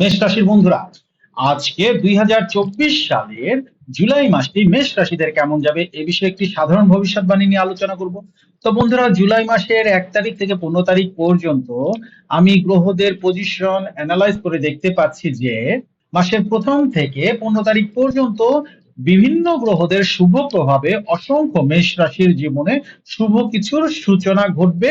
মেষ রাশির বন্ধুরা, আজকে দুই সালের জুলাই মাসটি মেষ রাশিদের কেমন যাবে এ বিষয়ে একটি সাধারণ ভবিষ্যৎবাণী নিয়ে আলোচনা করব। তো বন্ধুরা, জুলাই মাসের এক তারিখ থেকে পনেরো তারিখ পর্যন্ত আমি গ্রহদের পজিশন অ্যানালাইজ করে দেখতে পাচ্ছি যে, মাসের প্রথম থেকে পনেরো তারিখ পর্যন্ত বিভিন্ন গ্রহদের শুভ প্রভাবে অসংখ্য মেষ রাশির জীবনে শুভ কিছুর সূচনা ঘটবে।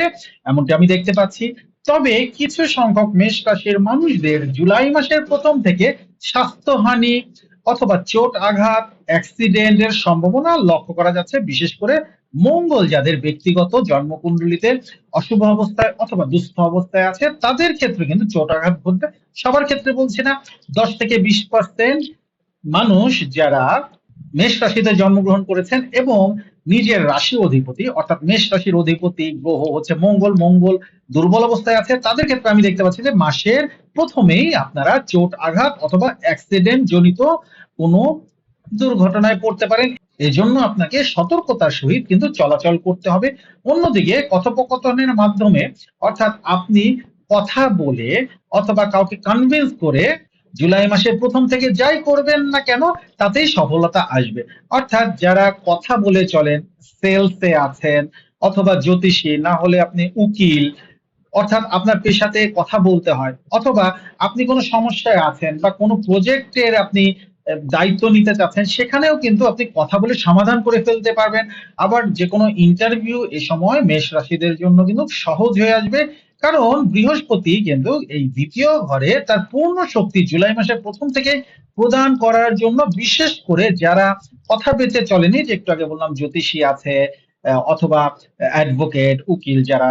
এমনটি আমি দেখতে পাচ্ছি। তবে কিছু সংখ্যক মেষ রাশির মানুষদের জুলাই মাসের প্রথম থেকে স্বাস্থ্যহানি অথবা চোট আঘাত অ্যাক্সিডেন্টের সম্ভাবনা লক্ষ্য করা যাচ্ছে, বিশেষ করে মঙ্গল যাদের ব্যক্তিগত জন্মকুণ্ডলিতে অশুভ অবস্থায় অথবা দুস্থ অবস্থায় আছে, তাদের ক্ষেত্রে কিন্তু চোট আঘাত ঘটবে। সবার ক্ষেত্রে বলছি না, দশ থেকে বিশ পার্সেন্ট মানুষ যারা মেষ রাশিতে জন্মগ্রহণ করেছেন এবং নিজের রাশি অধিপতি, অর্থাৎ মেষ রাশির অধিপতি, গ্রহ হচ্ছে মঙ্গল মঙ্গল দুর্বল অবস্থায় আছে। তাদের ক্ষেত্রে আমি দেখতে পাচ্ছি যে মাসের প্রথমেই আপনারা চোট আঘাত অথবা অ্যাক্সিডেন্ট জনিত কোনো দুর্ঘটনায় পড়তে পারেন। এজন্য আপনাকে সতর্কতার সহিত কিন্তু চলাচল করতে হবে। অন্যদিকে কথোপকথনের মাধ্যমে অর্থাৎ আপনি কথা বলে অথবা কাউকে কনভিন্স করে জুলাই মাসের প্রথম থেকে যাই করবেন না কেন, তাতেই সফলতা আসবে। অর্থাৎ যারা কথা বলে চলেন সেলসে আছেন, অথবা জ্যোতিষী, না হলে আপনি উকিল, অর্থাৎ আপনার পেশাতে কথা বলতে হয়, অথবা আপনি কোনো সমস্যায় আছেন বা কোনো প্রজেক্টের আপনি দায়িত্ব নিতে চাচ্ছেন, সেখানেও কিন্তু আপনি কথা বলে সমাধান করে ফেলতে পারবেন। আবার যে কোনো ইন্টারভিউ এ সময় মেষ রাশিদের জন্য কিন্তু সহজ হয়ে আসবে। কারণ বৃহস্পতি কিন্তু এই দ্বিতীয় ঘরে তার পূর্ণ শক্তি জুলাই মাসের প্রথম থেকে প্রদান করার জন্য বিশেষ করে যারা কথা বেঁচে চলেনি, যে একটু আগে বললাম জ্যোতিষী আছে অথবা অ্যাডভোকেট উকিল যারা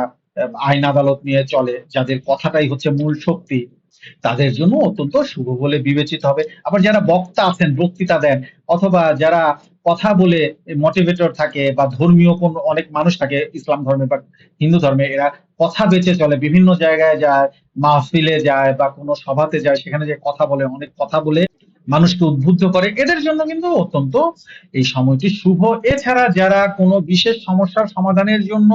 আইন আদালত নিয়ে চলে, যাদের কথাটাই হচ্ছে মূল শক্তি। তাদের জন্য অত্যন্ত শুভ বলে বিবেচিত হবে। আবার যারা বক্তা আছেন, বক্তৃতা দেন, অথবা যারা কথা বলে মোটিভেটর থাকে বা ধর্মীয় কোন অনেক মানুষ থাকে, ইসলাম ধর্মে বা হিন্দু ধর্মে, এরা কথা বেঁচে চলে, বিভিন্ন জায়গায় যায়, মাহফিলে যায় বা কোনো সভাতে যায়, সেখানে যে কথা বলে, অনেক কথা বলে মানুষকে উদ্বুদ্ধ করে, এদের জন্য কিন্তু অত্যন্ত এই সময়টি শুভ। এছাড়া যারা কোনো বিশেষ সমস্যার সমাধানের জন্য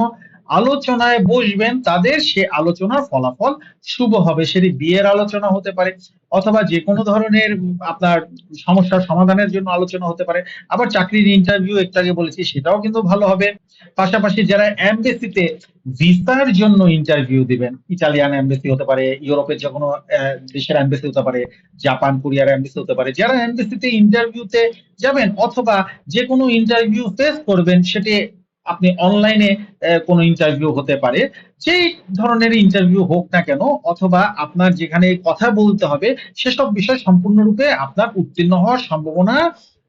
আলোচনায় বসবেন, তাদের সে আলোচনার ফলাফল শুভ হবে। সেটি বিয়ের আলোচনা হতে পারে, অথবা যে কোনো ধরনের আপনার সমস্যার সমাধানের জন্য আলোচনা হতে পারে। আবার চাকরির ইন্টারভিউ একটু আগে বলেছি, সেটাও কিন্তু ভালো হবে। পাশাপাশি যারা এমবেসিতে ভিসার জন্য ইন্টারভিউ দিবেন, ইটালিয়ান এমবেসি হতে পারে, ইউরোপের যে কোনো দেশের এমবেসি হতে পারে, জাপান কোরিয়ার এমবেসি হতে পারে, যারা এমবেসিতে ইন্টারভিউতে যাবেন, অথবা যে কোনো ইন্টারভিউ ফেস করবেন, সেটি আপনি অনলাইনে কোনো ইন্টারভিউ হতে পারে। যেই ধরনের ইন্টারভিউ হোক না কেন, অথবা আপনার যেখানে কথা বলতে হবে, সেসব বিষয় সম্পূর্ণরূপে আপনার উত্তীর্ণ হওয়ার সম্ভাবনা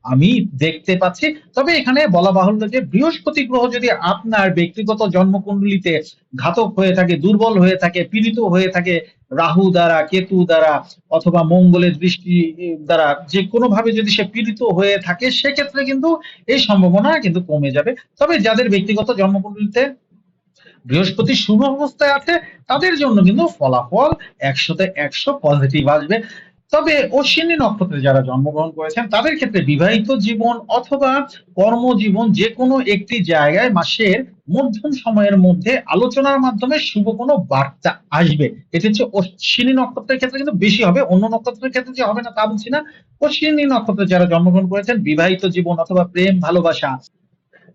আমি দেখতে পাচ্ছি। তবে এখানে বলা বাহুল্য যে বৃহস্পতি গ্রহ যদি আপনার ব্যক্তিগত জন্মকুণ্ডলিতে ঘাতক হয়ে থাকে, দুর্বল হয়ে থাকে, পীড়িত হয়ে থাকে, রাহু দ্বারা, কেতু দ্বারা, অথবা মঙ্গলের দৃষ্টি দ্বারা যে কোনো ভাবে যদি সে পীড়িত হয়ে থাকে, সেক্ষেত্রে কিন্তু এই সম্ভাবনা কিন্তু কমে যাবে। তবে যাদের ব্যক্তিগত জন্মকুণ্ডলিতে বৃহস্পতি শুভ অবস্থায় আছে, তাদের জন্য কিন্তু ফলাফল একশোতে একশো পজিটিভ আসবে। তবে অশ্বিনী নক্ষত্রে যারা জন্মগ্রহণ করেছেন, তাদের ক্ষেত্রে বিবাহিত জীবন অথবা কর্মজীবন যে কোনো একটি জায়গায় মাসের মধ্যম সময়ের মধ্যে আলোচনার মাধ্যমে শুভ কোনো বার্তা আসবে। এটা হচ্ছে অশ্বিনী নক্ষত্রের ক্ষেত্রে কিন্তু বেশি হবে, অন্য নক্ষত্রের ক্ষেত্রে যে হবে না তা বলছি না। অশ্বিনী নক্ষত্রে যারা জন্মগ্রহণ করেছেন, বিবাহিত জীবন অথবা প্রেম, ভালোবাসা,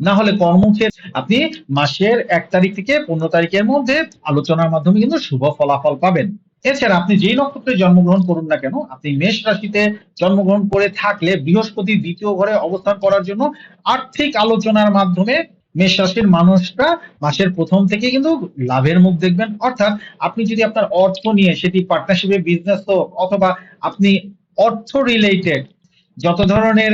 না হলে কর্মক্ষেত্রে আপনি মাসের এক তারিখ থেকে পনেরো তারিখের মধ্যে আলোচনার মাধ্যমে কিন্তু শুভ ফলাফল পাবেন। এছাড়া আপনি যেই নক্ষত্রে জন্মগ্রহণ করুন না কেন, আপনি মেষ রাশিতে জন্মগ্রহণ করে থাকলে বৃহস্পতি দ্বিতীয় ঘরে অবস্থান করার জন্য আর্থিক আলোচনার মাধ্যমে মেষ রাশির মানুষরা মাসের প্রথম থেকে কিন্তু লাভের মুখ দেখবেন। অর্থাৎ আপনি যদি আপনার অর্থ নিয়ে সেটি পার্টনারশিপে বিজনেস হোক অথবা আপনি অর্থ রিলেটেড যত ধরনের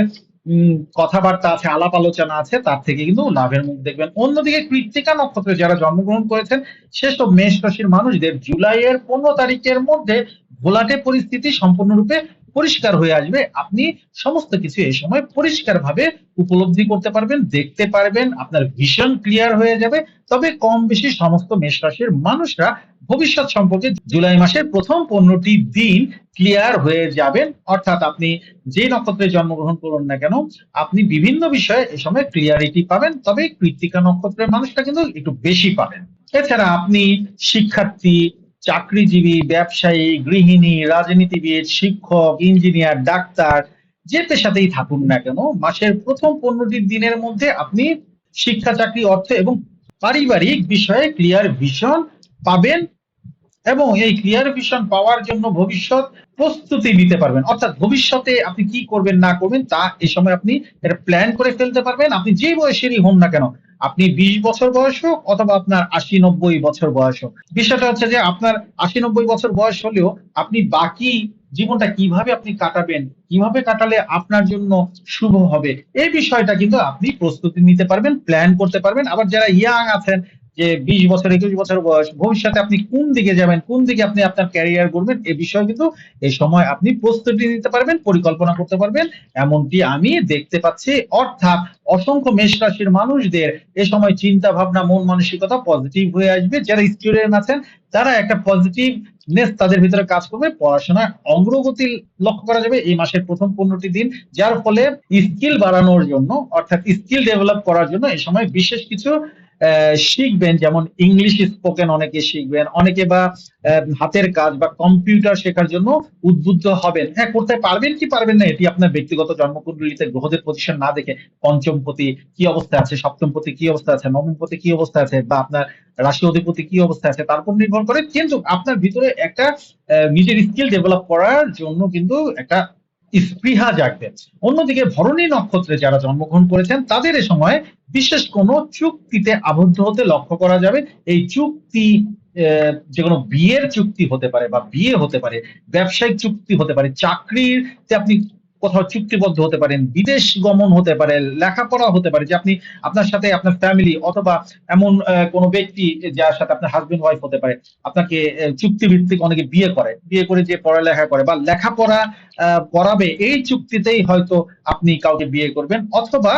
কথাবার্তা আছে, আলাপ আলোচনা আছে, তার থেকে কিন্তু লাভের মুখ দেখবেন। অন্যদিকে কৃত্তিকা নক্ষত্রে যারা জন্মগ্রহণ করেছেন সেসব মেষ রাশির মানুষদের জুলাইয়ের পনেরো তারিখের মধ্যে ঘোলাটে পরিস্থিতি সম্পূর্ণরূপে পরিষ্কার হয়ে আসবে, আপনি সমস্ত কিছু এই সময় পরিষ্কার ভাবে উপলব্ধি করতে পারবেন, দেখতে পারবেন, আপনার ভিশন ক্লিয়ার হয়ে যাবে। তবে কম বেশি সমস্ত মেষ রাশির মানুষরা ভবিষ্যৎ সম্পর্কে জুলাই মাসের প্রথম পনেরোটি দিন ক্লিয়ার হয়ে যাবেন। অর্থাৎ আপনি যে নক্ষত্রে জন্মগ্রহণ করুন না কেন, আপনি বিভিন্ন বিষয়ে এ সময় ক্লিয়ারিটি পাবেন। তবে কৃত্তিকা নক্ষত্রের মানুষটা কিন্তু একটু বেশি পাবেন। এছাড়া আপনি শিক্ষার্থী চাকরিজীবী, ব্যবসায়ী, গৃহিণী, রাজনীতিবিদ, শিক্ষক, ইঞ্জিনিয়ার, ডাক্তার যে পেশাতেই থাকুন না কেন, মাসের প্রথম পনেরোটি দিনের মধ্যে আপনি শিক্ষা, চাকরি, অর্থ এবং পারিবারিক বিষয়ে ক্লিয়ার ভিশন পাবেন এবং এই ক্লিয়ার ভিশন পাওয়ার জন্য ভবিষ্যৎ প্রস্তুতি নিতে পারবেন। অর্থাৎ ভবিষ্যতে আপনি কি করবেন, না করবেন, তা এই সময় আপনি এটা প্ল্যান করে ফেলতে পারবেন। আপনি যে বয়সেরই হন না কেন আপনি বিশ বছর বয়স হোক অথবা আপনার আশি নব্বই বছর বয়স হোক। বিষয়টা হচ্ছে যে আপনার আশি নব্বই বছর বয়স হলেও আপনি বাকি জীবনটা কীভাবে আপনি কাটাবেন, কীভাবে কাটালে আপনার জন্য শুভ হবে, এই বিষয়টা কিন্তু আপনি প্রস্তুতি নিতে পারবেন প্ল্যান করতে পারবেন। আবার যারা ইয়াং আছেন যে বিশ বছর, একুশ বছর বয়স, ভবিষ্যতে আপনি কোন দিকে যাবেন, কোন দিকে আপনি আপনার ক্যারিয়ার করবেন এ বিষয়ে কিন্তু এই সময় আপনি প্রস্তুতি নিতে পারবেন, পরিকল্পনা করতে পারবেন। এমনটি আমি দেখতে পাচ্ছি, অর্থাৎ অসংখ্য মেষ রাশির মানুষদের এ সময় চিন্তা ভাবনা মন মানসিকতা পজিটিভ হয়ে আসবে। যারা স্টুডেন্ট আছেন, তারা একটা পজিটিভনেস তাদের ভিতরে কাজ করবে। পড়াশোনায় অগ্রগতি লক্ষ্য করা যাবে এই মাসের প্রথম পনেরোটি দিন, যার ফলে স্কিল বাড়ানোর জন্য, অর্থাৎ স্কিল ডেভেলপ করার জন্য এই সময় বিশেষ কিছু শিখবেন, যেমন ইংলিশ স্পোকেন অনেকে শিখবেন, অনেকে বা হাতের কাজ বা কম্পিউটার শেখার জন্য উদ্বুদ্ধ হবেন। হ্যাঁ করতে পারবেন কি পারবেন না, এটি আপনার ব্যক্তিগত জন্মকুণ্ডলিতে গ্রহদের পজিশন না দেখে পঞ্চম পতি কি অবস্থা আছে, সপ্তম পতি কি অবস্থা আছে, নবম পতি কি অবস্থা আছে, বা আপনার রাশি অধিপতি কি অবস্থা আছে, তার উপর নির্ভর করে। কিন্তু আপনার ভিতরে একটা নিজের স্কিল ডেভেলপ করার জন্য কিন্তু একটা স্পৃহা জাগবে অন্যদিকে ভরণী নক্ষত্রে যারা জন্মগ্রহণ করেছেন, তাদের এ সময় বিশেষ কোনো চুক্তিতে আবদ্ধ হতে লক্ষ্য করা যাবে। এই চুক্তি যে কোনো বিয়ের চুক্তি হতে পারে বা বিয়ে হতে পারে, ব্যবসায়িক চুক্তি হতে পারে চাকরিতে আপনি কোথাও চুক্তিবদ্ধ হতে পারেন, বিদেশ গমন হতে পারে লেখাপড়া হতে পারে, যে আপনি আপনার সাথে আপনার ফ্যামিলি অথবা এমন কোনো ব্যক্তি যার সাথে আপনার হাজবেন্ড ওয়াইফ হতে পারে, আপনাকে চুক্তিভিত্তিক অনেকে বিয়ে করে বিয়ে করে যে পড়ালেখা করে বা লেখাপড়া করাবে এই চুক্তিতেই হয়তো আপনি কাউকে বিয়ে করবেন, অথবা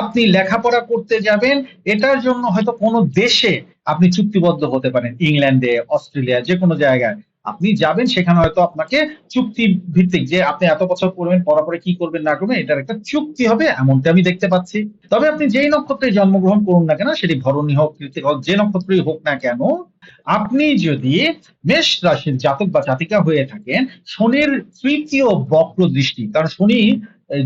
আপনি লেখাপড়া করতে যাবেন, এটার জন্য হয়তো কোনো দেশে আপনি চুক্তিবদ্ধ হতে পারেন, ইংল্যান্ডে, অস্ট্রেলিয়া যে কোনো জায়গায়। আপনি যাবেন, সেখানে হয়তো আপনাকে চুক্তি ভিত্তিক যে আপনি এত বছর করবেন পরে কি করবেন, না করবেন, এটার একটা চুক্তি হবে, এমনটা আমি দেখতে পাচ্ছি। তবে আপনি যেই নক্ষত্রে জন্মগ্রহণ করুন না কেন, সেটি ভরণী হোক কৃতিক হোক, যে নক্ষত্রই হোক না কেন, আপনি যদি মেষ রাশির জাতক বা জাতিকা হয়ে থাকেন, শনির তৃতীয় বক্র দৃষ্টি, কারণ শনি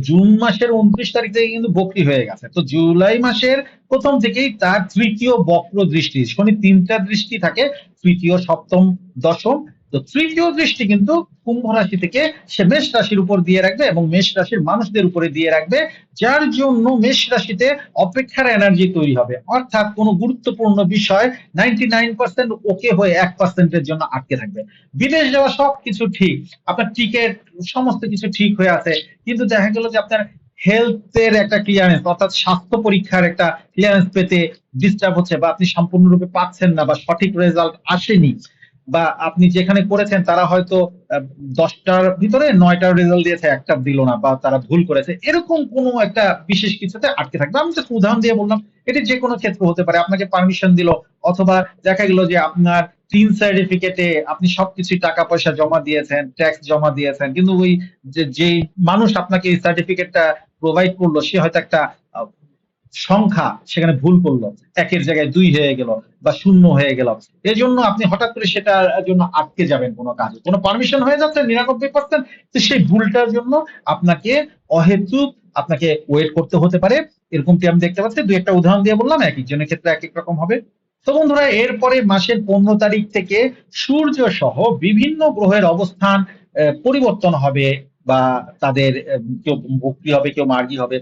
জুন মাসের উনত্রিশ তারিখ থেকে কিন্তু বকরি হয়ে গেছে। তো জুলাই মাসের প্রথম থেকেই তার তৃতীয় বক্র দৃষ্টি, শনি তিনটা দৃষ্টি থাকে, তৃতীয়, সপ্তম, দশম তো তৃতীয় দৃষ্টি কিন্তু কুম্ভ রাশি থেকে সে মেষ রাশির উপর দিয়ে রাখবে এবং মেষ রাশির মানুষদের উপরে দিয়ে রাখবে, যার জন্য মেষ রাশিতে অপেক্ষার এনার্জি তৈরি হবে। অর্থাৎ কোনো গুরুত্বপূর্ণ বিষয় নাইনটি নাইন পার্সেন্ট ওকে হয়ে এক পার্সেন্টের জন্য আটকে থাকবে। বিদেশ যাওয়া সবকিছু ঠিক, আপনার টিকিট সমস্ত কিছু ঠিক হয়ে আছে, কিন্তু দেখা গেল যে আপনার হেলথের একটা ক্লিয়ারেন্স অর্থাৎ স্বাস্থ্য পরীক্ষার একটা ক্লিয়ারেন্স পেতে ডিস্টার্ব হচ্ছে বা আপনি সম্পূর্ণরূপে পাচ্ছেন না বা সঠিক রেজাল্ট আসেনি। বা আপনি যেখানে করেছেন, তারা হয়তো দশটার ভিতরে নয়টার রেজাল্ট দিয়েছে, একটা দিল না বা তারা ভুল করেছে। এরকম কোনো একটা বিশেষ কিছুতে আটকে থাকবে। আমি just উদাহরণ দিয়ে বললাম, এটি যে কোনো ক্ষেত্র হতে পারে। আপনাকে পারমিশন দিল, অথবা দেখা গেল যে আপনার তিন সার্টিফিকেটে আপনি সবকিছু টাকা পয়সা জমা দিয়েছেন ট্যাক্স জমা দিয়েছেন, কিন্তু ওই যে মানুষ আপনাকে এই সার্টিফিকেটটা প্রোভাইড করল, সে হয়তো একটা সংখ্যা সেখানে ভুল করল, একের জায়গায় দুই হয়ে গেল বা শূন্য হয়ে গেল। এই জন্য আপনি হঠাৎ করে সেটার জন্য আটকে যাবেন কোনো কাজে। কোনো পারমিশন হয়ে যাচ্ছে, নিরানব্বই পার্সেন্ট তো সেই ভুলটার জন্য আপনাকে অহেতুক আপনাকে ওয়েট করতে হতে পারে। এরকমটি আমি দেখতে পাচ্ছি? দুই একটা উদাহরণ দিয়ে বললাম, এক একজনের ক্ষেত্রে এক এক রকম হবে। তো বন্ধুরা, এরপরে মাসের পনেরো তারিখ থেকে সূর্য সহ বিভিন্ন গ্রহের অবস্থান পরিবর্তন হবে। বা তাদের কেউ বক্রি হবে, কেউ মার্গী হবে।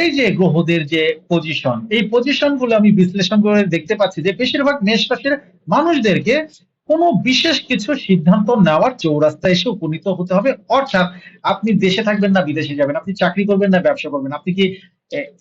এই যে গ্রহদের যে পজিশন এই পজিশনগুলো আমি বিশ্লেষণ করে দেখতে পাচ্ছি যে বেশিরভাগ মেষ রাশির মানুষদেরকে কোনো বিশেষ কিছু সিদ্ধান্ত নেওয়ার চৌরাস্তায় এসে উপনীত হতে হবে। অর্থাৎ আপনি দেশে থাকবেন না, বিদেশে যাবেন। আপনি চাকরি করবেন না, ব্যবসা করবেন আপনি কি,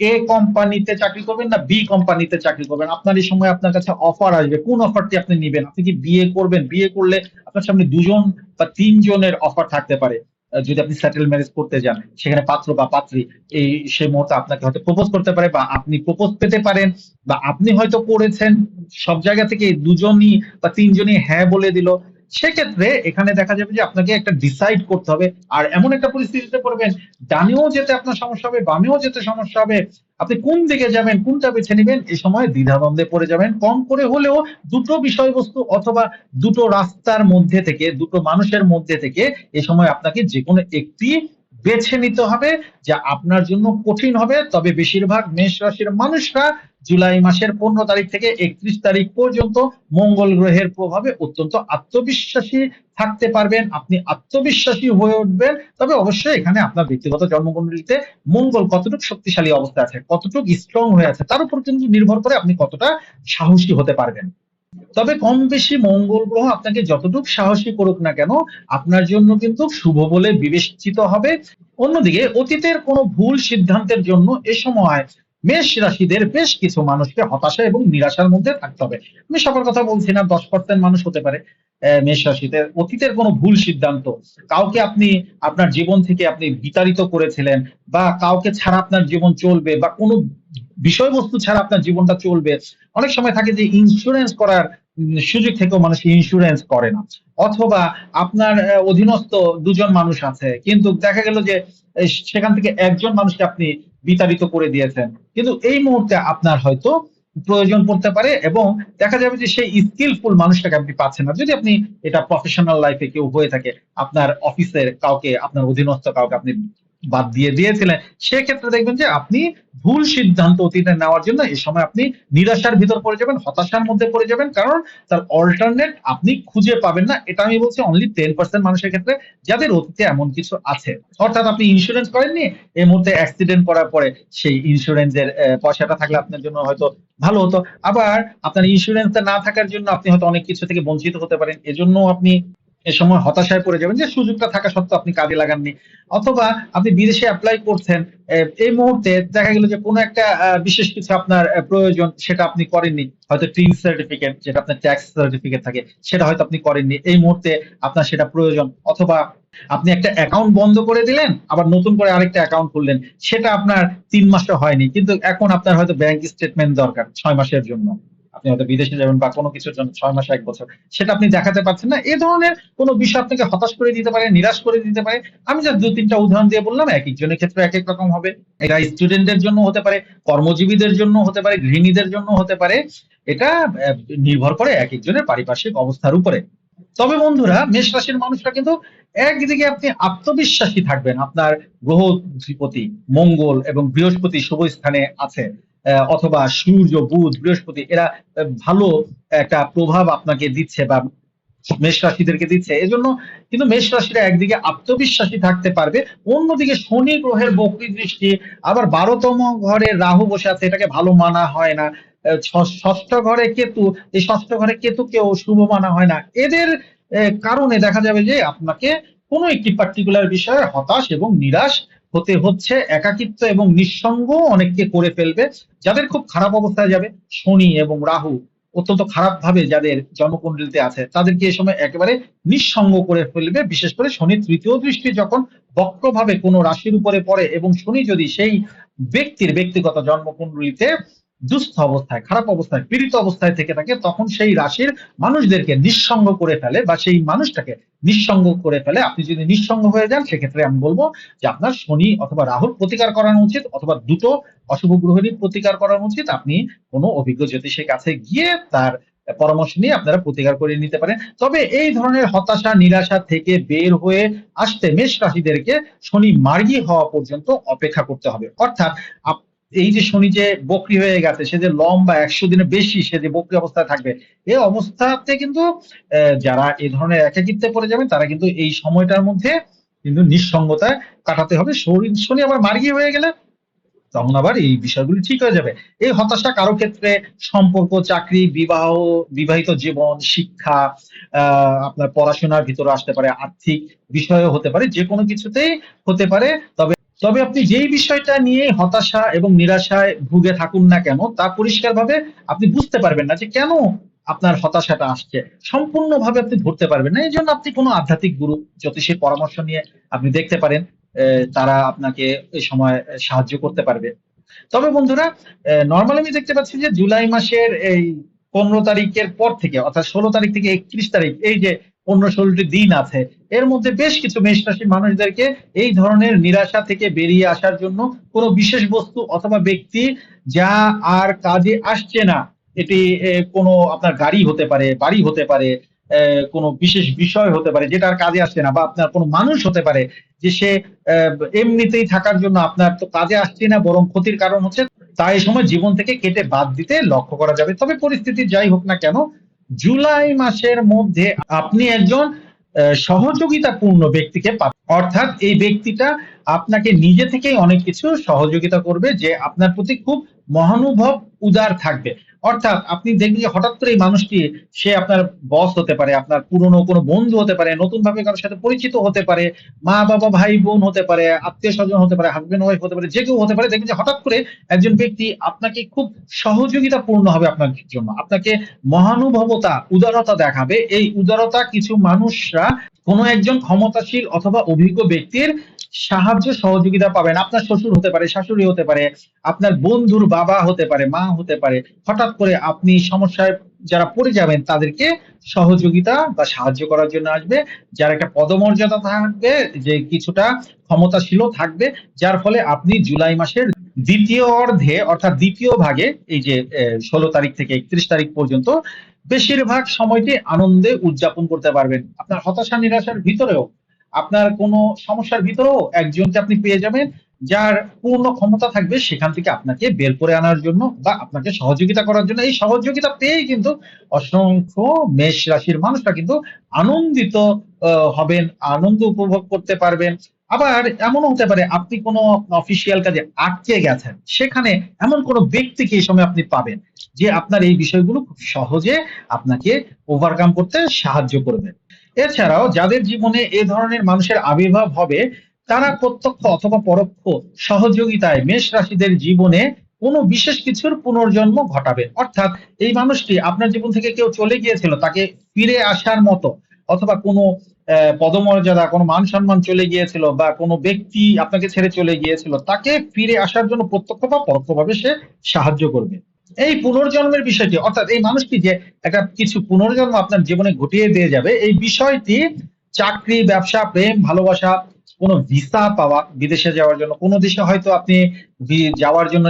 এ কোম্পানিতে চাকরি করবেন না, বি কোম্পানিতে চাকরি করবেন? আপনার এই সময় আপনার কাছে অফার আসবে। কোন অফারটি আপনি নেবেন? আপনি কি বিয়ে করবেন? বিয়ে করলে আপনার সামনে দুজন বা তিনজনের অফার থাকতে পারে। যদি আপনি সেটেল ম্যারেজ করতে যান, সেখানে পাত্র বা পাত্রী এই সেই মুহূর্তে আপনাকে হয়তো প্রপোজ করতে পারে বা আপনি প্রপোজ পেতে পারেন বা আপনি হয়তো করেছেন, সব জায়গা থেকে দুজনই বা তিনজনই হ্যাঁ বলে দিল। সেক্ষেত্রে এখানে দেখা যাবে যে আপনাকে একটা ডিসাইড করতে হবে। আর এমন একটা পরিস্থিতিতে পড়বেন, ডানেও যেতে আপনার সমস্যা হবে, বামেও যেতে সমস্যা হবে। আপনি কোন দিকে যাবেন, কোনটা বেছে নেবেন এই সময় দ্বিধাদ্বন্দ্বে পড়ে যাবেন। কম করে হলেও দুটো বিষয়বস্তু অথবা দুটো রাস্তার মধ্যে থেকে, দুটো মানুষের মধ্যে থেকে এ সময় আপনাকে যে কোনো একটি বেছে নিতে হবে, যা আপনার জন্য কঠিন হবে। তবে বেশিরভাগ মেষ রাশির মানুষরা জুলাই মাসের পনেরো তারিখ থেকে একত্রিশ তারিখ পর্যন্ত মঙ্গল গ্রহের প্রভাবে অত্যন্ত আত্মবিশ্বাসী থাকতে পারবেন। আপনি আত্মবিশ্বাসী হয়ে উঠবেন। তবে অবশ্যই এখানে আপনার ব্যক্তিগত জন্মকুণ্ডলিতে মঙ্গল কতটুকু শক্তিশালী অবস্থায় আছে, কতটুকু স্ট্রং হয়ে আছে, তার উপর কিন্তু নির্ভর করে আপনি কতটা সাহসী হতে পারবেন। তবে কম বেশি মঙ্গল গ্রহ আপনাকে যতটুকু সাহসী করুক না কেন, আপনার জন্য কিন্তু শুভ বলে বিবেচিত হবে। অন্যদিকে অতীতের কোনো ভুল সিদ্ধান্তের জন্য এ সময় মেষ রাশিদের বেশ কিছু মানুষকে হতাশা এবং নিরাশার মধ্যে থাকতে হবে। আমি সবার কথা বলছি না, দশ পার্সেন্ট মানুষ হতে পারে মেষ রাশিতে। অতীতের কোনো ভুল সিদ্ধান্ত, কাউকে আপনি আপনার জীবন থেকে আপনি বিতাড়িত করেছিলেন বা কাউকে ছাড়া আপনার জীবন চলবে বা কোনো বিষয়বস্তু ছাড়া আপনার জীবনটা চলবে। অনেক সময় থাকে যে ইন্স্যুরেন্স করার সুযোগ থেকেও মানুষ ইন্স্যুরেন্স করে না। অথবা আপনার অধীনস্থ দুজন মানুষ আছে, কিন্তু দেখা গেল যে সেখান থেকে একজন মানুষকে আপনি বিতাড়িত করে দিয়েছেন। কিন্তু এই মুহূর্তে আপনার হয়তো প্রয়োজন পড়তে পারে এবং দেখা যাবে যে সেই স্কিলফুল মানুষটাকে আপনি পাচ্ছেন না। যদি আপনি এটা প্রফেশনাল লাইফে কেউ হয়ে থাকে, আপনার অফিসের কাউকে, আপনার অধীনস্থ কাউকে আপনি বাদ দিয়ে দিয়েছিলেন। সেক্ষেত্রে দেখবেন যে আপনি ভুল সিদ্ধান্ত অতীতে নেওয়ার জন্য এই সময় আপনি নিরাশার ভিতর পড়ে যাবেন, হতাশার মধ্যে পড়ে যাবেন, কারণ তার অল্টারনেট আপনি খুঁজে পাবেন না। এটা আমি বলছি অনলি টেন পার্সেন্ট মানুষের ক্ষেত্রে, যাদের অতীতে এমন কিছু আছে। অর্থাৎ আপনি ইন্স্যুরেন্স করেননি, এই মুহূর্তে অ্যাক্সিডেন্ট করার পরে সেই ইন্স্যুরেন্সের পয়সাটা থাকলে আপনার জন্য হয়তো ভালো হতো। আবার আপনার ইন্স্যুরেন্সটা না থাকার জন্য আপনি হয়তো অনেক কিছু থেকে বঞ্চিত হতে পারেন। এজন্য আপনি এ সময় হতাশায় পড়ে যাবেন যে সুযোগটা থাকা সত্ত্বেও আপনি কাজে লাগাননি। অথবা আপনি বিদেশে অ্যাপ্লাই করছেন এই মুহূর্তে দেখা গেল যে কোনো একটা বিশেষ কিছু আপনার প্রয়োজন সেটা আপনি করেননি। হয়তো টিন সার্টিফিকেট যেটা আপনার ট্যাক্স সার্টিফিকেট থাকে, সেটা হয়তো আপনি করেননি। এই মুহূর্তে আপনার সেটা প্রয়োজন। অথবা আপনি একটা অ্যাকাউন্ট বন্ধ করে দিলেন, আবার নতুন করে আরেকটা অ্যাকাউন্ট খুললেন, সেটা আপনার তিন মাসে হয়নি। কিন্তু এখন আপনার হয়তো ব্যাংক স্টেটমেন্ট দরকার ছয় মাসের জন্য। আপনি হয়তো বিদেশে যাবেন বা কোনো কিছুর জন্য, ছয় মাস, এক বছর, সেটা আপনি দেখাতে পারছেন না। এই ধরনের কোনো বিষয় আপনাকে হতাশ করে দিতে পারে, নিরাশ করে দিতে পারে। আমি যা দু তিনটা উদাহরণ দিয়ে বললাম এক একজনের ক্ষেত্রে এক এক রকম হবে। এটা স্টুডেন্টদের জন্য হতে পারে, কর্মজীবীদের জন্য হতে পারে, গৃহিণীদের জন্য হতে পারে। এটা নির্ভর করে এক একজনের পারিপার্শ্বিক অবস্থার উপরে। তবে বন্ধুরা, মেষ রাশির মানুষরা কিন্তু একদিকে আপনি আত্মবিশ্বাসী থাকবেন, আপনার গ্রহ অধিপতি মঙ্গল এবং বৃহস্পতি শুভ স্থানে আছে। অথবা সূর্য, বুধ, বৃহস্পতি, এরা ভালো একটা প্রভাব আপনাকে দিচ্ছে বা মেষ রাশিদেরকে দিচ্ছে। এজন্য কিন্তু মেষ রাশিরা একদিকে আত্মবিশ্বাসী থাকতে পারবে, অন্যদিকে শনি গ্রহের বক্রী দৃষ্টি আবার বারোতম ঘরে রাহু বসে আছে, এটাকে ভালো মানা হয় না। ষষ্ঠ ঘরে কেতু, এই ষষ্ঠ ঘরে কেতুকেও শুভ মানা হয় না। এদের কারণে দেখা যাবে যে আপনাকে কোনো একটি পার্টিকুলার বিষয়ে হতাশ এবং নিরাশ হতে হচ্ছে, একাকিত্ব এবং নিঃসঙ্গ অনেককে করে ফেলবে, যাদের খুব খারাপ অবস্থায় যাবে, শনি এবং রাহু অত্যন্ত খারাপ ভাবে যাদের জন্মকুণ্ডলিতে আছে, তাদেরকে এই সময় একেবারে নিঃসঙ্গ করে ফেলবে, বিশেষ করে শনি তৃতীয় দৃষ্টি যখন বক্রভাবে কোনো রাশির উপরে পড়ে এবং শনি যদি সেই ব্যক্তির ব্যক্তিগত জন্মকুণ্ডলিতে দুস্থ অবস্থায়, খারাপ অবস্থায়, পীড়িত অবস্থায় থেকে থাকে, তখন সেই রাশির মানুষদেরকে নিঃসঙ্গ করে ফেলে বা সেই মানুষটাকে নিঃসঙ্গ করে ফেলে। আপনি যদি নিঃসঙ্গ হয়ে যান, সেক্ষেত্রে আমি বলব যে আপনার শনি অথবা রাহুর প্রতিকার করানো উচিত অথবা দুটো অশুভ গ্রহেরই প্রতিকার করানো উচিত। আপনি কোনো অভিজ্ঞ জ্যোতিষের কাছে গিয়ে তার পরামর্শ নিয়ে আপনারা প্রতিকার করে নিতে পারেন। তবে এই ধরনের হতাশা, নিরাশা থেকে বের হয়ে আসতে মেষ রাশিদেরকে শনি মার্গী হওয়া পর্যন্ত অপেক্ষা করতে হবে। অর্থাৎ এই যে শনি যে বকরি হয়ে গেছে, সে যে লম্বা একশো দিনের বেশি সে যে বকরি অবস্থায় থাকবে এই অবস্থাতে কিন্তু যারা এই ধরনের একাকিত্বে পড়ে যাবেন, তারা কিন্তু এই সময়টার মধ্যে কিন্তু নিঃসঙ্গতায় কাটাতে হবে। শনি শনি আবার মার্গী হয়ে গেলে তখন আবার এই বিষয়গুলি ঠিক হয়ে যাবে। এই হতাশা কারও ক্ষেত্রে সম্পর্ক, চাকরি, বিবাহ, বিবাহিত জীবন, শিক্ষা আপনার পড়াশোনার ভিতরে আসতে পারে, আর্থিক বিষয়ও হতে পারে যে কোনো কিছুতেই হতে পারে, তবে তবে আপনি যেই বিষয়টা নিয়ে হতাশা এবং নিরাশায় ভুগে থাকুন না কেন, তা পরিষ্কারভাবে আপনি বুঝতে পারবেন না যে কেন আপনার হতাশাটা আসছে। সম্পূর্ণভাবে আপনি ধরতে পারবেন না। এই জন্য আপনি কোনো আধ্যাত্মিক গুরু, জ্যোতিষের পরামর্শ নিয়ে আপনি দেখতে পারেন তারা আপনাকে এই সময় সাহায্য করতে পারবে। তবে বন্ধুরা নর্মালি আমি দেখতে পাচ্ছি যে জুলাই মাসের এই পনেরো তারিখের পর থেকে, অর্থাৎ ষোলো তারিখ থেকে একত্রিশ তারিখ, এই যে পনেরো ষোলোটি দিন আছে এর মধ্যে বেশ কিছু মেষ রাশির মানুষদেরকে এই ধরনের নিরাশা থেকে বেরিয়ে আসার জন্য কোনো বিশেষ বস্তু অথবা ব্যক্তি যা আর কাজে আসছে না, এটি কোনো আপনার গাড়ি হতে পারে, বাড়ি হতে পারে কোনো বিশেষ বিষয় হতে পারে যেটা আর কাজে আসছে না বা আপনার কোনো মানুষ হতে পারে যে সে এমনিতেই থাকার জন্য আপনার তো কাজে আসছে না বরং ক্ষতির কারণ হচ্ছে তাই সময় জীবন থেকে কেটে বাদ দিতে লক্ষ্য করা যাবে। তবে পরিস্থিতি যাই হোক না কেন, জুলাই মাসের মধ্যে আপনি একজন সহযোগিতাপূর্ণ ব্যক্তিকে পাবেন অর্থাৎ এই ব্যক্তিটা আপনাকে নিজে থেকেই অনেক কিছু সহযোগিতা করবে যে আপনার প্রতি খুব মহানুভব উদার থাকবে। অর্থাৎ আপনি দেখবেন যে হঠাৎ করে এই মানুষটি, সে আপনার বস হতে পারে, আপনার পুরনো কোনো বন্ধু হতে পারে নতুন ভাবে কারোর সাথে পরিচিত হতে পারে, মা, বাবা, ভাই, বোন হতে পারে, আত্মীয় স্বজন হতে পারে হাজবেন্ড ওয়াইফ হতে পারে, যে কেউ হতে পারে, দেখবেন যে হঠাৎ করে একজন ব্যক্তি আপনাকে খুব সহযোগিতাপূর্ণ হবে আপনার জন্য। আপনাকে মহানুভবতা, উদারতা দেখাবে। এই উদারতা কিছু মানুষরা কোনো একজন ক্ষমতাশীল অথবা অভিজ্ঞ ব্যক্তির সাহায্য সহযোগিতা পাবেন। আপনার শ্বশুর হতে পারে, শাশুড়ি হতে পারে, আপনার বন্ধুর বাবা হতে পারে, মা হতে পারে। হঠাৎ করে আপনি সমস্যায় যারা পড়ে যাবেন, তাদেরকে সহযোগিতা বা সাহায্য করার জন্য আসবে। যার একটা পদমর্যাদা থাকবে, যে কিছুটা ক্ষমতাশীলও থাকবে, যার ফলে আপনি জুলাই মাসের দ্বিতীয় অর্ধে, অর্থাৎ দ্বিতীয় ভাগে, এই যে ষোলো তারিখ থেকে একত্রিশ তারিখ পর্যন্ত, বেশিরভাগ সময়টি আনন্দে উদযাপন করতে পারবেন। আপনার হতাশা, নিরাশার ভিতরেও আপনার কোনো সমস্যার ভিতরেও একজনকে আপনি পেয়ে যাবেন, যার পূর্ণ ক্ষমতা থাকবে সেখান থেকে আপনাকে বের করে আনার জন্য বা আপনাকে সহযোগিতা করার জন্য। এই সহযোগিতা পেয়েই কিন্তু অসংখ্য মেষ রাশির মানুষরা কিন্তু আনন্দিত হবেন, আনন্দ উপভোগ করতে পারবেন। আবার এমনও হতে পারে, আপনি কোনো অফিসিয়াল কাজে আটকে গেছেন, সেখানে এমন কোনো ব্যক্তিকে এই সময় আপনি পাবেন, যে আপনার এই বিষয়গুলো খুব সহজে আপনাকে ওভারকাম করতে সাহায্য করবে। এছাড়াও যাদের জীবনে এ ধরনের মানুষের আবির্ভাব হবে, তারা প্রত্যক্ষ অথবা পরোক্ষ সহযোগিতায় মেষ রাশিদের জীবনে কোনো বিশেষ কিছুর পুনর্জন্ম ঘটাবে। অর্থাৎ এই মানুষটি আপনার জীবন থেকে কেউ চলে গিয়েছিল, তাকে ফিরে আসার মতো, অথবা কোনো পদমর্যাদা, কোনো মান সম্মান চলে গিয়েছিল বা কোনো ব্যক্তি আপনাকে ছেড়ে চলে গিয়েছিল, তাকে ফিরে আসার জন্য প্রত্যক্ষ বা পরোক্ষভাবে সে সাহায্য করবে। এই পুনর্জন্মের বিষয়টি, অর্থাৎ এই মানুষটি যে একটা কিছু পুনর্জন্ম আপনার জীবনে ঘটিয়ে দিয়ে যাবে, এই বিষয়টি চাকরি, ব্যবসা, প্রেম, ভালোবাসা, কোনো ভিসা পাওয়া, বিদেশে যাওয়ার জন্য, কোনো দেশে হয়তো আপনি যাওয়ার জন্য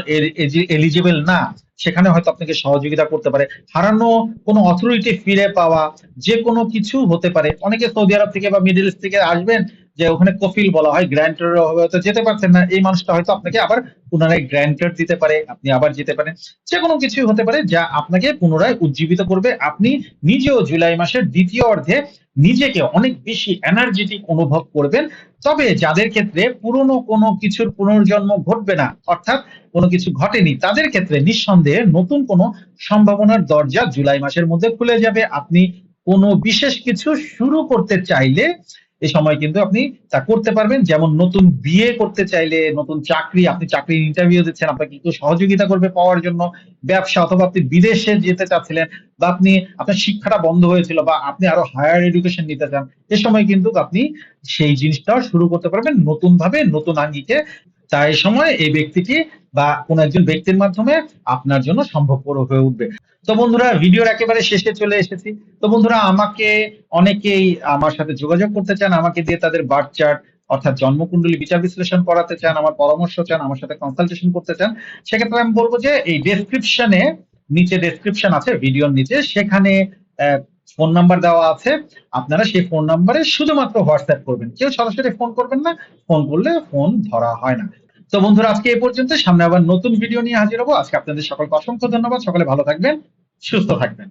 এলিজিবল না, সেখানে হয়তো আপনাকে সহযোগিতা করতে পারে। হারানো কোনো অথরিটি ফিরে পাওয়া যে কোনো কিছু হতে পারে। অনেকে সৌদি আরব থেকে বা মিডল ইস্ট থেকে আসবেন যে ওখানে কফিল বলা হয় গ্র্যান্টার হয়তো যেতে পারছেন না। এই মানুষটা হয়তো আপনাকে আবার পুনরায় গ্র্যান্টার দিতে পারে, আপনি আবার যেতে পারেন। যে কোনো কিছুই হতে পারে যা আপনাকে পুনরায় উজ্জীবিত করবে। আপনি নিজেও জুলাই মাসের দ্বিতীয় অর্ধে নিজেকে অনেক বেশি এনার্জেটিক অনুভব করবেন। তবে যাদের ক্ষেত্রে পুরনো কোনো কিছুর পুনর্জন্ম ঘটবে না, অর্থাৎ কোনো কিছু ঘটেনি, তাদের ক্ষেত্রে নিঃসন্দেহে নতুন কোনো সম্ভাবনার দরজা জুলাই মাসের মধ্যে খুলে যাবে। আপনি কোনো বিশেষ কিছু শুরু করতে চাইলে এই সময় কিন্তু আপনি তা করতে পারবেন, যেমন নতুন বিয়ে করতে চাইলে, নতুন চাকরি, আপনি চাকরির ইন্টারভিউ দিচ্ছেন, আপনাকে একটু সহযোগিতা করবে পাওয়ার জন্য, ব্যবসা অথবা আপনি বিদেশে যেতে চাচ্ছিলেন বা আপনি, আপনার শিক্ষাটা বন্ধ হয়েছিল বা আপনি আরও হায়ার এডুকেশন নিতে চান, এ সময় কিন্তু আপনি সেই জিনিসটাও শুরু করতে পারবেন নতুন ভাবে নতুন আঙ্গিকে। তাই সময় এই ব্যক্তিটি বা কোন একজন ব্যক্তির মাধ্যমে আপনার জন্য সম্ভবপর হয়ে উঠবে। তো বন্ধুরা, ভিডিওর একেবারে শেষে চলে এসেছি। তো বন্ধুরা, আমাকে অনেকেই আমার সাথে যোগাযোগ করতে চান, আমাকে দিয়ে তাদের বার্থ চার্ট অর্থাৎ জন্মকুণ্ডলী বিচার বিশ্লেষণ করাতে চান, আমার পরামর্শ চান, আমার সাথে কনসালটেশন করতে চান, সেক্ষেত্রে আমি বলব যে এই ডেসক্রিপশনে নিচে ডেসক্রিপশন আছে, ভিডিওর নিচে, সেখানে ফোন নাম্বার দেওয়া আছে। আপনারা সেই ফোন নাম্বারে শুধুমাত্র হোয়াটসঅ্যাপ করবেন। কেউ সরাসরি ফোন করবেন না ফোন করলে ফোন ধরা হয় না। তো বন্ধুরা, আজকে এই পর্যন্ত সামনে আবার নতুন ভিডিও নিয়ে হাজির হব। আজকে আপনাদের সকলকে অসংখ্য ধন্যবাদ। সকলে ভালো থাকবেন, সুস্থ থাকবেন।